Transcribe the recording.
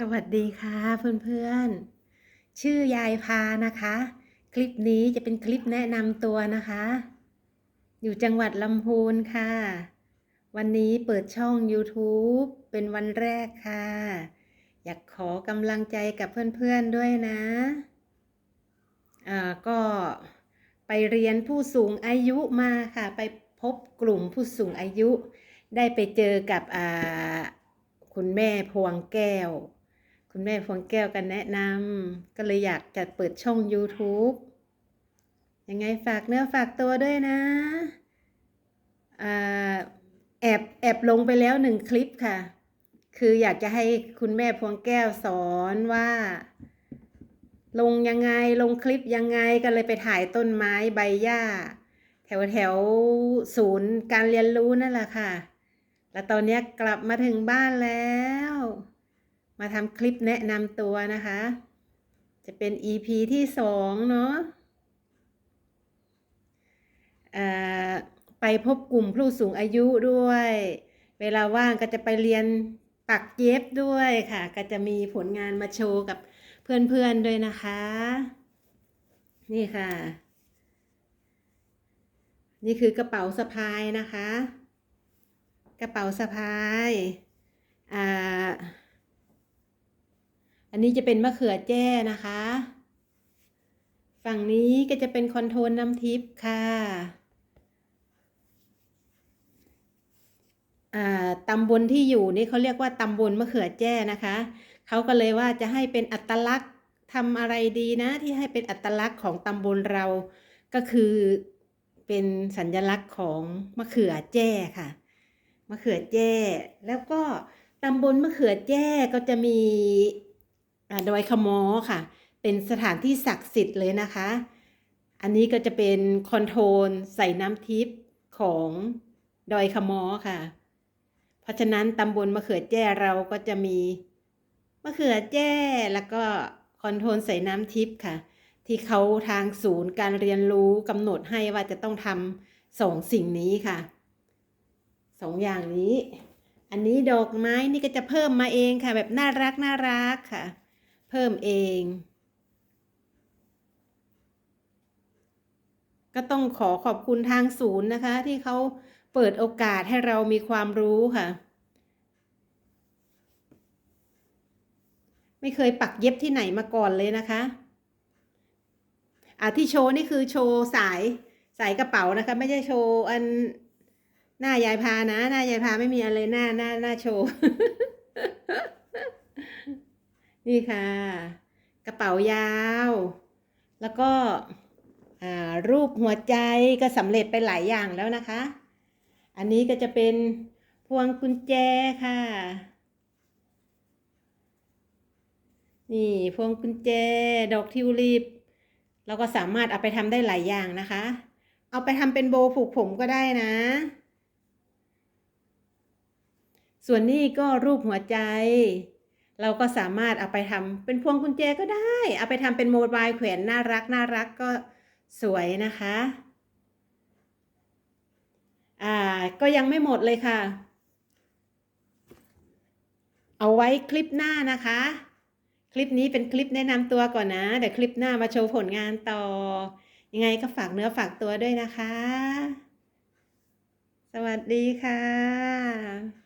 สวัสดีค่ะเพื่อนๆ ชื่อยายพานะคะ คลิปนี้จะเป็นคลิปแนะนำตัวนะคะ อยู่จังหวัดลำพูนค่ะ วันนี้เปิดช่อง YouTube เป็นวันแรกค่ะ อยากขอกำลังใจกับเพื่อนๆด้วยนะอ่าก็ไปเรียนผู้สูงอายุมาค่ะ ไปพบกลุ่มผู้สูงอายุ ได้ไปเจอกับอ่าคุณแม่พวงแก้ว คุณแม่พวงแก้วกันแนะนำก็เลยอยากจะเปิดช่อง YouTube ยังไงฝากเนื้อฝากตัวด้วยนะอแอบแอบลงไปแล้วหนึ่งคลิปค่ะ คืออยากจะให้คุณแม่พวงแก้วสอนว่า ลงยังไงลงคลิปยังไงก็เลยไปถ่ายต้นไม้ใบหญ้า แถวแถวศูนย์การเรียนรู้นั่นแหละค่ะ แล้วตอนนี้กลับมาถึงบ้านแล้ว มาทำคลิปแนะนำตัวนะคะ จะเป็น EP ที่สองเนาะไปพบกลุ่มผู้สูงอายุด้วย เวลาว่างก็จะไปเรียนปักเย็บด้วยค่ะ ก็จะมีผลงานมาโชว์กับเพื่อนๆด้วยนะคะ นี่ค่ะ นี่คือกระเป๋าสะพายนะคะ กระเป๋าสะพายอ่า อันนี้จะเป็นมะเขือแจ้นะคะ ฝั่งนี้ก็จะเป็นคอนโทรลน้ำทิพย์ค่ะตำบลที่อยู่นี่เขาเรียกว่าตำบลมะเขือแจ้นะคะ เขาก็เลยว่าจะให้เป็นอัตลักษณ์ทำอะไรดีนะ ที่ให้เป็นอัตลักษณ์ของตำบลเรา ก็คือเป็นสัญลักษณ์ของมะเขือแจ้ค่ะ มะเขือแจ้ แล้วก็ตำบลมะเขือแจ้ก็จะมี ดอยขมอค่ะ เป็นสถานที่ศักดิ์สิทธิ์เลยนะคะ อันนี้ก็จะเป็นคอนโทรลใส่น้ำทิพย์ของดอยขมอค่ะ เพราะฉะนั้นตำบลมะเขือแจ้เราก็จะมีมะเขือแจ้แล้วก็คอนโทรลใส่น้ำทิพย์ค่ะ ที่เขาทางศูนย์การเรียนรู้กำหนดให้ว่าจะต้องทำสองสิ่งนี้ค่ะสองอย่างนี้ อันนี้ดอกไม้นี่ก็จะเพิ่มมาเองค่ะ แบบน่ารักน่ารักค่ะ พิ่มเอง ก็ต้องขอขอบคุณทางศูนย์นะคะ ที่เขาเปิดโอกาสให้เรามีความรู้ค่ะ ไม่เคยปักเย็บที่ไหนมาก่อนเลยนะคะอ่าที่โชว์นี่คือโชว์สายสายกระเป๋านะคะ ไม่ใช่โชว์อันหน้ายายพานะ หน้ายายพาไม่มีอะไรหน้าหน้าหน้าโชว์ นี่ค่ะ กระเป๋ายาว แล้วก็รูปหัวใจก็สำเร็จไปหลายอย่างแล้วนะคะ อันนี้ก็จะเป็นพวงกุญแจค่ะ นี่พวงกุญแจดอกทิวลิปเราก็สามารถเอาไปทำได้หลายอย่างนะคะ เอาไปทำเป็นโบผูกผมก็ได้นะ ส่วนนี้ก็รูปหัวใจ เราก็สามารถเอาไปทำเป็นพวงกุญแจก็ได้ เอาไปทำเป็นโมบายแขวนน่ารักน่ารักก็สวยนะคะ อ่าก็ยังไม่หมดเลยค่ะ เอาไว้คลิปหน้านะคะ คลิปนี้เป็นคลิปแนะนำตัวก่อนนะ เดี๋ยวคลิปหน้ามาโชว์ผลงานต่อ ยังไงก็ฝากเนื้อฝากตัวด้วยนะคะ สวัสดีค่ะ